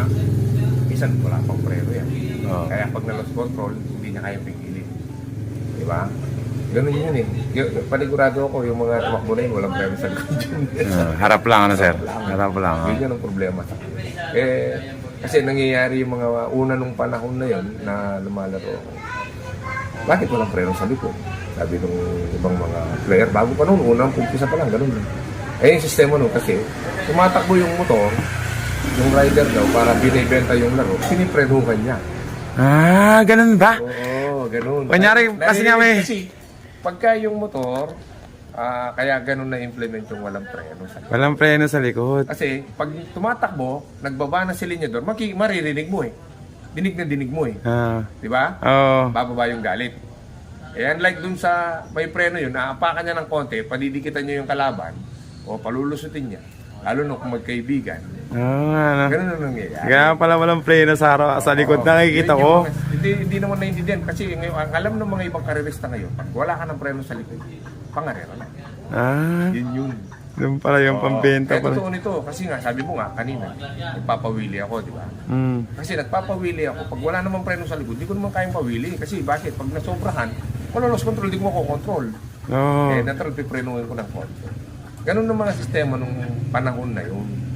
nga, minsan wala pang preno yan. Oo. Kaya pag na-lost control, hindi niya kaya pigilin. Di ba? Ganun yun eh. Y- Panigurado ako, yung mga tumakbo na yun, walang preno sa yun. Ah, harap lang ano sir? Harap lang. ah. Yun yun ang problema. Eh, kasi nangyayari yung mga una nung panahon na yun na lumalaro ako. Bakit walang preno sa likod? Sabi nung ibang mga player, bago pa noon, unang umpisa pa lang, ganun. Eh, yung sistema nun kasi, tumatakbo yung motor, yung rider daw, para binibenta yung laro, piniprenuhan niya. Ah, ganun ba? Oo, ganun. Kunyari, kasi nga may- Kasi, pagka yung motor, ah, kaya ganun na-implement yung walang preno sa Walang preno sa likod. kasi pag tumatakbo, nagbaba na si linyador, maki maririnig mo eh. Dinig na dinig mo eh. Ah. Di ba? Oo. Bababa yung galit. Eh, unlike dun sa may preno yun, naapakan niya ng konti, padidikitan niya yung kalaban, o palulusutin niya. Lalo na kung magkaibigan. Oo, ano. Ganun ang nangyayari. Kaya pala walang preno sa, araw, sa likod. Oo. Nakikita Yun ko. yung Hindi, hindi naman naiintindihan kasi ngayon, ang alam ng mga ibang karerista ngayon, pag wala ka ng preno sa likod, pangarera na. Ah, Yun yun. doon pala yung pambenta Kaya pala. totoo nito, kasi nga, sabi mo nga kanina, nagpapawili ako, di ba? Hmm. Kasi nagpapawili ako, pag wala namang preno sa likod, di ko naman kayang pawili. Kasi bakit? Pag nasobrahan, kung lost control, di ko makokontrol. Oo. Eh, natural, piprenuhin ko ng konti. Ganun naman ang sistema nung panahon na yun.